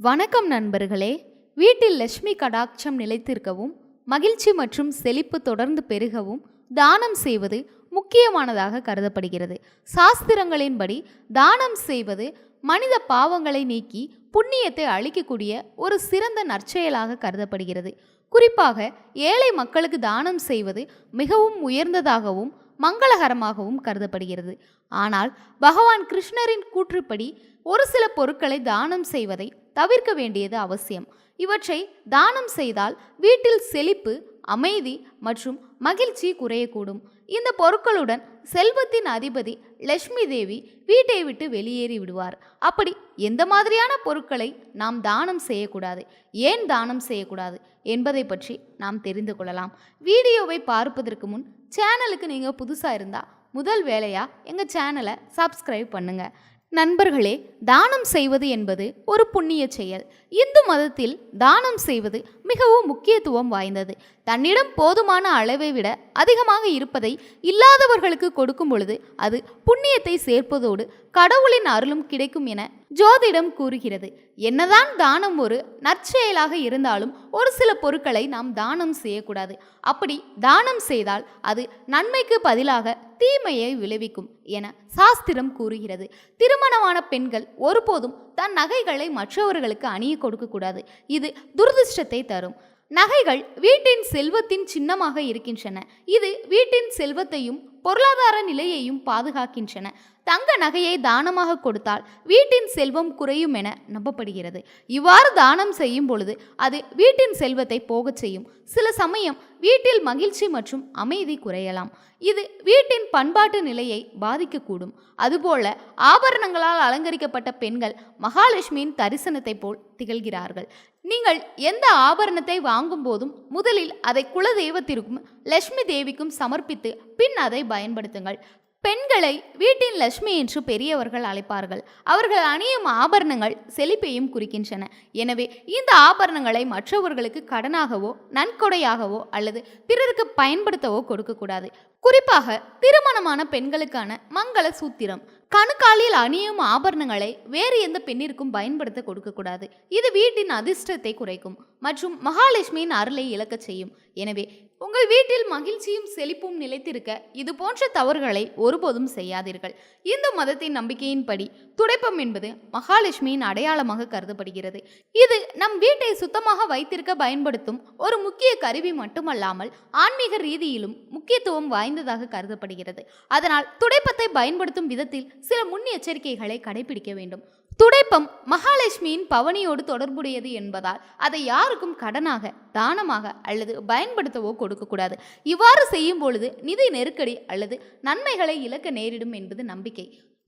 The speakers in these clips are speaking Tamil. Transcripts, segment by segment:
வணக்கம் நண்பர்களே. வீட்டில் லட்சுமி கடாட்சம் நிலைத்திருக்கவும் மகிழ்ச்சி மற்றும் செழிப்பு தொடர்ந்து பெருகவும் தானம் செய்வது முக்கியமானதாக கருதப்படுகிறது. சாஸ்திரங்களின்படி தானம் செய்வது மனித பாவங்களை நீக்கி புண்ணியத்தை அளிக்கக்கூடிய ஒரு சிறந்த நற்செயலாக கருதப்படுகிறது. குறிப்பாக ஏழை மக்களுக்கு தானம் செய்வது மிகவும் உயர்ந்ததாகவும் மங்களகரமாகவும் கருதப்படுகிறது. ஆனால் பகவான் கிருஷ்ணரின் கூற்றுப்படி ஒரு சில பொருட்களை தானம் செய்வதை தவிர்க்க வேண்டியது அவசியம். இவற்றை தானம் செய்தால் வீட்டில் செழிப்பு அமைதி மற்றும் மகிழ்ச்சி குறையக்கூடும். இந்த பொருட்களுடன் செல்வத்தின் அதிபதி லட்சுமி தேவி வீட்டை விட்டு வெளியேறி விடுவார். அப்படி எந்த மாதிரியான பொருட்களை நாம் தானம் செய்யக்கூடாது ஏன் தானம் செய்யக்கூடாது என்பதை பற்றி நாம் தெரிந்து கொள்ளலாம். வீடியோவை பார்ப்பதற்கு முன் சேனலுக்கு நீங்கள் புதுசாக இருந்தால் முதல் வேலையாக எங்கள் சேனலை சப்ஸ்கிரைப் பண்ணுங்கள் நண்பர்களே தானம் செய்வது என்பது ஒரு புண்ணிய செயல். இந்து மதத்தில் தானம் செய்வது மிகவும் முக்கியத்துவம் வாய்ந்தது. தன்னிடம் போதுமான அளவை விட அதிகமாக இருப்பதை இல்லாதவர்களுக்கு கொடுக்கும் பொழுது அது புண்ணியத்தை சேர்ப்பதோடு கடவுளின் அருளும் கிடைக்கும் என ஜோதிடம் கூறுகிறது. என்னதான் தானம் ஒரு நற்செயலாக இருந்தாலும் ஒரு சில பொருட்களை நாம் தானம் செய்யக்கூடாது. அப்படி தானம் செய்தால் அது நன்மைக்கு பதிலாக தீமையை விளைவிக்கும் என சாஸ்திரம் கூறுகிறது. திருமணமான பெண்கள் ஒருபோதும் தன் நகைகளை மற்றவர்களுக்கு அணிய கொடுக்கக்கூடாது இது துரதிர்ஷ்டத்தை தரும். நகைகள் வீட்டின் செல்வத்தின் சின்னமாக இருக்கின்றன. இது வீட்டின் செல்வத்தையும் பொருளாதார நிலையையும் பாதுகாக்கின்றன. தங்க நகையை தானமாக கொடுத்தால் வீட்டின் செல்வம் குறையும் என நம்பப்படுகிறது. இவ்வாறு தானம் செய்யும் பொழுது அது வீட்டின் செல்வத்தை போகச் செய்யும். சில சமயம் வீட்டில் மகிழ்ச்சி மற்றும் அமைதி குறையலாம். இது வீட்டின் பண்பாட்டு நிலையை பாதிக்கக்கூடும். அதுபோல ஆபரணங்களால் அலங்கரிக்கப்பட்ட பெண்கள் மகாலட்சுமியின் தரிசனத்தை போல் திகழ்கிறார்கள். நீங்கள் எந்த ஆபரணத்தை வாங்கும் போதும் முதலில் அதை குலதெய்வத்திற்கும் லட்சுமி தேவிக்கும் சமர்ப்பித்து பின் அதை பயன்படுத்துங்கள். பெண்களை வீட்டின் லட்சுமி என்று பெரியவர்கள் அழைப்பார்கள். அவர்கள் அணியும் ஆபரணங்கள் செழிப்பையும் குறிக்கின்றன. எனவே இந்த ஆபரணங்களை மற்றவர்களுக்கு கடனாகவோ நன்கொடையாகவோ அல்லது பிறருக்கு பயன்படுத்தவோ கொடுக்கக்கூடாது. குறிப்பாக திருமணமான பெண்களுக்கான மங்கள சூத்திரம். கணுக்காலில் அணியும் ஆபரணங்களை வேறு எந்த பெண்ணிற்கும் பயன்படுத்த கொடுக்கக்கூடாது. இது வீட்டின் அதிர்ஷ்டத்தை குறைக்கும் மற்றும் மகாலட்சுமியின் அருளை இழக்கச் செய்யும். எனவே உங்கள் வீட்டில் மகிழ்ச்சியும் செழிப்பும் நிலைத்திருக்க இது போன்ற தவறுகளை ஒருபோதும் செய்யாதீர்கள். இந்து மதத்தின் நம்பிக்கையின்படி துடைப்பம் என்பது மகாலட்சுமியின் அடையாளமாக கருதப்படுகிறது. இது நம் வீட்டை சுத்தமாக வைத்திருக்க பயன்படுத்தும் ஒரு முக்கிய கருவி மட்டுமல்லாமல் ஆன்மீக ரீதியிலும் முக்கியத்துவம் வாய்ந்ததாக கருதப்படுகிறது. அதனால் துடைப்பத்தை பயன்படுத்தும் விதத்தில் சில முன் எச்சரிக்கைகளை கடைபிடிக்க வேண்டும். துடைப்பம் மகாலட்சுமியின் பவனியோடு தொடர்புடையது என்பதால் அதை யாருக்கும் கடனாக தானமாக அல்லது பயன்படுத்தவோ கொடுக்கக்கூடாது இவ்வாறு செய்யும் பொழுது நிதி நெருக்கடி அல்லது நன்மைகளை இழக்க நேரிடும் என்பது நம்பிக்கை.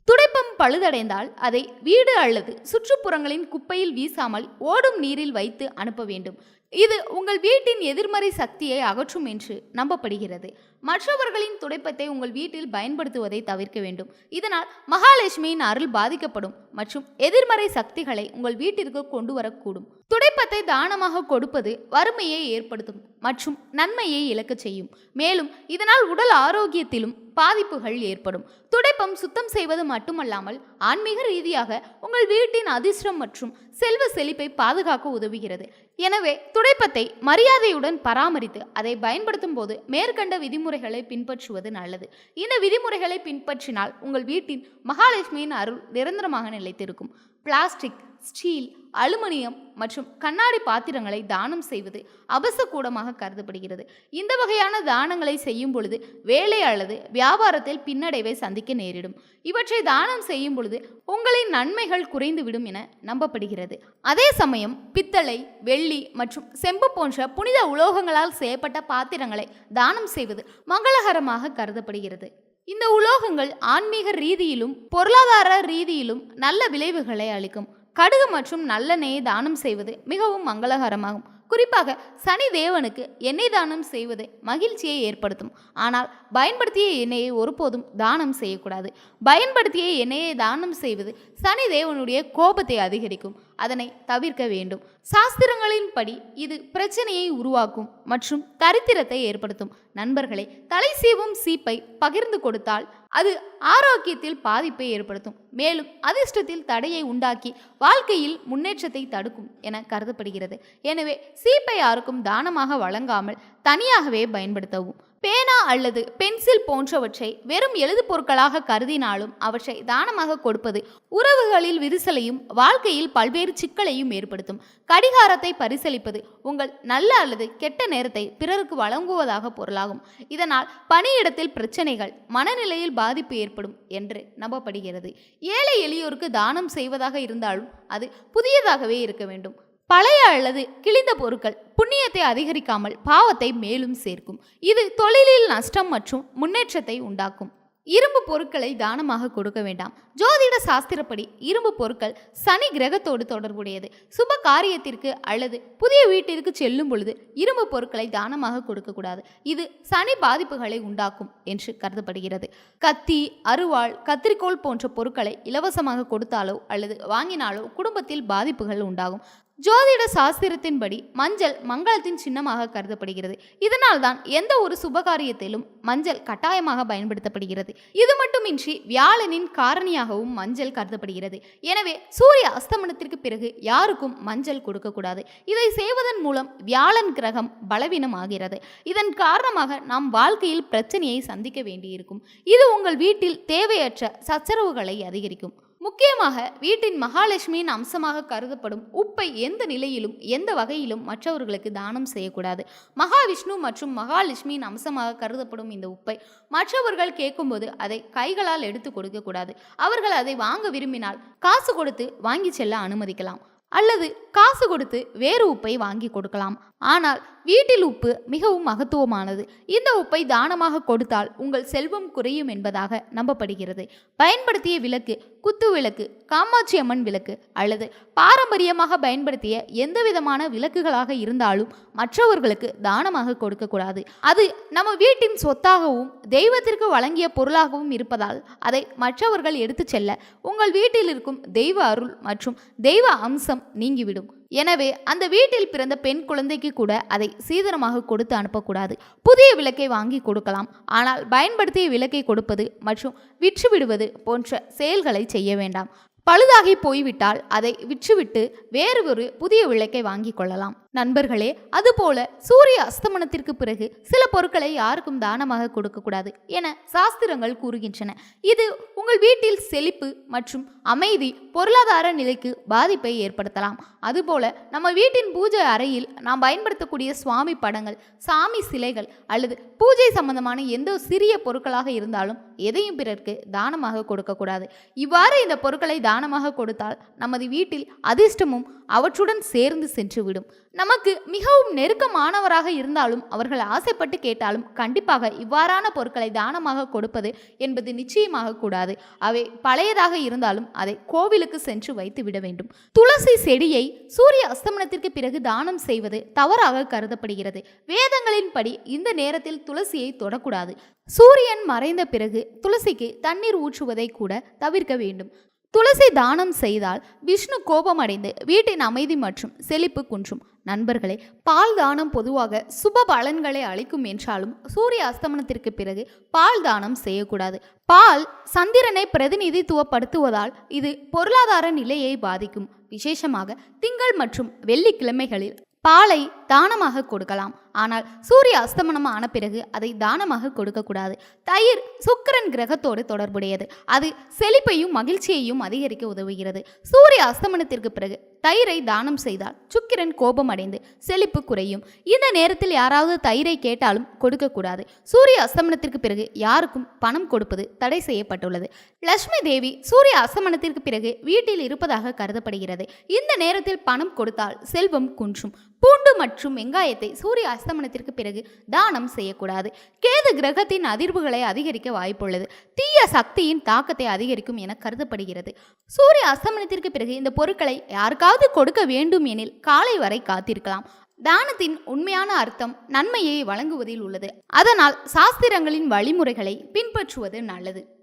துடைப்பம் பழுதடைந்தால் அதை வீடு அல்லது சுற்றுப்புறங்களின் குப்பையில் வீசாமல் ஓடும் நீரில் வைத்து அனுப்ப வேண்டும். இது உங்கள் வீட்டின் எதிர்மறை சக்தியை அகற்றும் என்று நம்பப்படுகிறது. மற்றவர்களின் துடைப்பத்தை உங்கள் வீட்டில் பயன்படுத்துவதை தவிர்க்க வேண்டும். இதனால் மகாலட்சுமியின் அருள் பாதிக்கப்படும் மற்றும் எதிர்மறை சக்திகளை உங்கள் வீட்டிற்கு கொண்டு வரக்கூடும். துடைப்பத்தை தானமாக கொடுப்பது வறுமையை ஏற்படுத்தும் மற்றும் நன்மையை இழக்கச் செய்யும். மேலும் இதனால் உடல் ஆரோக்கியத்திலும் பாதிப்புகள் ஏற்படும். துடைப்பம் சுத்தம் செய்வது மட்டுமல்லாமல் ஆன்மீக ரீதியாக உங்கள் வீட்டின் அதிர்ஷ்டம் மற்றும் செல்வ செழிப்பை பாதுகாக்க உதவுகிறது. எனவே துடைப்பத்தை மரியாதையுடன் பராமரித்து அதை பயன்படுத்தும் போது மேற்கண்ட விதிமுறைகளை பின்பற்றுவது நல்லது. இந்த விதிமுறைகளை பின்பற்றினால் உங்கள் வீட்டின் மகாலட்சுமியின் அருள் நிரந்தரமாக நிலைத்திருக்கும். பிளாஸ்டிக் ஸ்டீல் அலுமினியம் மற்றும் கண்ணாடி பாத்திரங்களை தானம் செய்வது அபசக்கூடமாக கருதப்படுகிறது. இந்த வகையான தானங்களை செய்யும் பொழுது வேலை அல்லது வியாபாரத்தில் பின்னடைவை சந்திக்க நேரிடும். இவற்றை தானம் செய்யும் பொழுது உங்களின் நன்மைகள் குறைந்துவிடும் என நம்பப்படுகிறது. அதே சமயம் பித்தளை வெள்ளி மற்றும் செம்பு போன்ற புனித உலோகங்களால் செய்யப்பட்ட பாத்திரங்களை தானம் செய்வது மங்களகரமாக கருதப்படுகிறது. இந்த உலோகங்கள் ஆன்மீக ரீதியிலும் பொருளாதார ரீதியிலும் நல்ல விளைவுகளை அளிக்கும். கடுகு மற்றும் நல்லெண்ணெயை தானம் செய்வது மிகவும் மங்களகரமாகும். குறிப்பாக சனி தேவனுக்கு எண்ணெய் தானம் செய்வது மகிழ்ச்சியை ஏற்படுத்தும். ஆனால் பயன்படுத்திய எண்ணெயை ஒருபோதும் தானம் செய்யக்கூடாது. பயன்படுத்திய எண்ணெயை தானம் செய்வது சனி தேவனுடைய கோபத்தை அதிகரிக்கும். அதனை தவிர்க்க வேண்டும். சாஸ்திரங்களின்படி இது பிரச்சனையை உருவாக்கும் மற்றும் தரித்திரத்தை ஏற்படுத்தும். நண்பர்களே தலை சீவும் சீப்பை பகிர்ந்து கொடுத்தால் அது ஆரோக்கியத்தில் பாதிப்பை ஏற்படுத்தும். மேலும் அதிர்ஷ்டத்தில் தடையை உண்டாக்கி வாழ்க்கையில் முன்னேற்றத்தை தடுக்கும் என கருதப்படுகிறது. எனவே சீப்பை யாருக்கும் தானமாக வழங்காமல் தனியாகவே பயன்படுத்தவும். பேனா அல்லது பென்சில் போன்றவற்றை வெறும் எழுது பொருட்களாக கருதினாலும் அவற்றை தானமாக கொடுப்பது உறவுகளில் விரிசலையும் வாழ்க்கையில் பல்வேறு சிக்கலையும் ஏற்படுத்தும். கடிகாரத்தை பரிசளிப்பது உங்கள் நல்ல அல்லது கெட்ட நேரத்தை பிறருக்கு வழங்குவதாக பொருளாகும். இதனால் பணியிடத்தில் பிரச்சனைகள் மனநிலையில் பாதிப்பு ஏற்படும் என்று நம்பப்படுகிறது. ஏழை எளியோருக்கு தானம் செய்வதாக இருந்தாலும் அது புதியதாகவே இருக்க வேண்டும். பழைய அல்லது கிழிந்த பொருட்கள் புண்ணியத்தை அதிகரிக்காமல் பாவத்தை மேலும் சேர்க்கும். இது தொழிலில் நஷ்டம் மற்றும் முன்னேற்றத்தை உண்டாக்கும். இரும்பு பொருட்களை தானமாக கொடுக்க வேண்டாம். ஜோதிட சாஸ்திரப்படி இரும்பு பொருட்கள் சனி கிரகத்தோடு தொடர்புடையது. சுப காரியத்திற்கு அல்லது புதிய வீட்டிற்கு செல்லும் பொழுது இரும்பு பொருட்களை தானமாக கொடுக்கக்கூடாது இது சனி பாதிப்புகளை உண்டாக்கும் என்று கருதப்படுகிறது. கத்தி அருவாள் கத்திரிக்கோள் போன்ற பொருட்களை இலவசமாக கொடுத்தாலோ அல்லது வாங்கினாலோ குடும்பத்தில் பாதிப்புகள் உண்டாகும். ஜோதிட சாஸ்திரத்தின்படி மஞ்சள் மங்களத்தின் சின்னமாக கருதப்படுகிறது. இதனால் தான் எந்த ஒரு சுபகாரியத்திலும் மஞ்சள் கட்டாயமாக பயன்படுத்தப்படுகிறது. இது மட்டுமின்றி வியாழனின் காரணியாகவும் மஞ்சள் கருதப்படுகிறது. எனவே சூரிய அஸ்தமனத்திற்கு பிறகு யாருக்கும் மஞ்சள் கொடுக்கக்கூடாது. இதை செய்வதன் மூலம் வியாழன் கிரகம் பலவீனம் ஆகிறது இதன் காரணமாக நாம் வாழ்க்கையில் பிரச்சனையை சந்திக்க வேண்டியிருக்கும். இது உங்கள் வீட்டில் தேவையற்ற சச்சரவுகளை அதிகரிக்கும். முக்கியமாக வீட்டின் மகாலட்சுமியின் அம்சமாக கருதப்படும் உப்பை எந்த நிலையிலும் எந்த வகையிலும் மற்றவர்களுக்கு தானம் செய்யக்கூடாது. மகாவிஷ்ணு மற்றும் மகாலட்சுமியின் அம்சமாக கருதப்படும் இந்த உப்பை மற்றவர்கள் கேட்கும்போது அதை கைகளால் எடுத்து கொடுக்கக்கூடாது. அவர்கள் அதை வாங்க விரும்பினால் காசு கொடுத்து வாங்கி செல்ல அனுமதிக்கலாம். அல்லது காசு கொடுத்து வேறு உப்பை வாங்கி கொடுக்கலாம். ஆனால் வீட்டில் உப்பு மிகவும் மகத்துவமானது. இந்த உப்பை தானமாக கொடுத்தால் உங்கள் செல்வம் குறையும் என்பதாக நம்பப்படுகிறது. பயன்படுத்திய விளக்கு குத்து விளக்கு காமாட்சி அம்மன் விளக்கு அல்லது பாரம்பரியமாக பயன்படுத்திய எந்த விதமான விளக்குகளாக இருந்தாலும் மற்றவர்களுக்கு தானமாக கொடுக்கக்கூடாது. அது நம்ம வீட்டின் சொத்தாகவும் தெய்வத்திற்கு வழங்கிய பொருளாகவும் இருப்பதால் அதை மற்றவர்கள் எடுத்துச் செல்ல உங்கள் வீட்டில் இருக்கும் தெய்வ அருள் மற்றும் தெய்வ அம்சம் நீங்கிவிடும். எனவே அந்த வீட்டில் பிறந்த பெண் குழந்தைக்கு கூட அதை சீதனமாக கொடுத்து அனுப்பக்கூடாது. புதிய விளக்கை வாங்கி கொடுக்கலாம். ஆனால் பயன்படுத்திய விளக்கை கொடுப்பது மற்றும் விற்றுவிடுவது போன்ற செயல்களை செய்ய வேண்டாம். பழுதாகி போய்விட்டால் அதை விற்றுவிட்டு வேறு ஒரு புதிய விளக்கை வாங்கி கொள்ளலாம். நண்பர்களே அதுபோல சூரிய அஸ்தமனத்திற்கு பிறகு சில பொருட்களை யாருக்கும் தானமாக கொடுக்கக்கூடாது என சாஸ்திரங்கள் கூறுகின்றன. இது உங்கள் வீட்டில் செழிப்பு மற்றும் அமைதி பொருளாதார நிலைக்கு பாதிப்பை ஏற்படுத்தலாம். அதுபோல நம்ம வீட்டின் பூஜை அறையில் நாம் பயன்படுத்தக்கூடிய சுவாமி படங்கள் சாமி சிலைகள் அல்லது பூஜை சம்பந்தமான எந்த சிறிய பொருட்களாக இருந்தாலும் எதையும் பிறர்க்கு தானமாக கொடுக்கக்கூடாது. இவ்வாறு இந்த பொருட்களை தானமாக கொடுத்தால் நமது வீட்டில் அதிர்ஷ்டமும் அவற்றுடன் சேர்ந்து சென்றுவிடும். நமக்கு மிகவும் நெருக்கமானவராக இருந்தாலும் அவர்கள் ஆசைப்பட்டு கேட்டாலும் கண்டிப்பாக இவ்வாறான பொருட்களை தானமாக கொடுப்பது என்பது நிச்சயமாக கூடாது. அவை பழையதாக இருந்தாலும் அதை கோவிலுக்கு சென்று வைத்து விட வேண்டும். துளசி செடியை சூரிய அஸ்தமனத்திற்கு பிறகு தானம் செய்வது தவறாக கருதப்படுகிறது. வேதங்களின்படி இந்த நேரத்தில் துளசியை தொடக்கூடாது. சூரியன் மறைந்த பிறகு துளசிக்கு தண்ணீர் ஊற்றுவதை கூட தவிர்க்க வேண்டும். துளசி தானம் செய்தால் விஷ்ணு கோபமடைந்து வீட்டின் அமைதி மற்றும் செழிப்பு குன்றும். நண்பர்களே பால் தானம் பொதுவாக சுப பலன்களை அளிக்கும் என்றாலும் சூரிய அஸ்தமனத்திற்கு பிறகு பால் தானம் செய்யக்கூடாது. பால் சந்திரனை பிரதிநிதித்துவப்படுத்துவதால் இது பொருளாதார நிலையை பாதிக்கும். விசேஷமாக திங்கள் மற்றும் வெள்ளிக்கிழமைகளில் பாலை தானமாக கொடுக்கலாம். ஆனால் சூரிய அஸ்தமனம் ஆன பிறகு அதை தானமாக கொடுக்கக்கூடாது. தயிர் சுக்கிரன் கிரகத்தோடு தொடர்புடையது. அது செழிப்பையும் மகிழ்ச்சியையும் அதிகரிக்க உதவுகிறது. சூரிய அஸ்தமனத்திற்கு பிறகு தயிரை தானம் செய்தால் சுக்கிரன் கோபம் அடைந்து செழிப்பு குறையும். இந்த நேரத்தில் யாராவது தயிரை கேட்டாலும் கொடுக்கக்கூடாது. சூரிய அஸ்தமனத்திற்கு பிறகு யாருக்கும் பணம் கொடுப்பது தடை செய்யப்பட்டுள்ளது. லட்சுமி தேவி சூரிய அஸ்தமனத்திற்கு பிறகு வீட்டில் இருப்பதாக கருதப்படுகிறது. இந்த நேரத்தில் பணம் கொடுத்தால் செல்வம் குன்றும். பூண்டு மற்றும் வெங்காயத்தை சூரிய அஸ்தமனத்திற்கு பிறகு தானம் செய்யக்கூடாது. கேது கிரகத்தின் அதிர்வுகளை அதிகரிக்க வாய்ப்புள்ளது. தீய சக்தியின் தாக்கத்தை அதிகரிக்கும் என கருதப்படுகிறது. சூரிய அஸ்தமனத்திற்கு பிறகு இந்த பொருட்களை யாருக்காவது கொடுக்க வேண்டும் எனில் காலை வரை காத்திருக்கலாம். தானத்தின் உண்மையான அர்த்தம் நன்மையை வழங்குவதில் உள்ளது. அதனால் சாஸ்திரங்களின் வழிமுறைகளை பின்பற்றுவது நல்லது.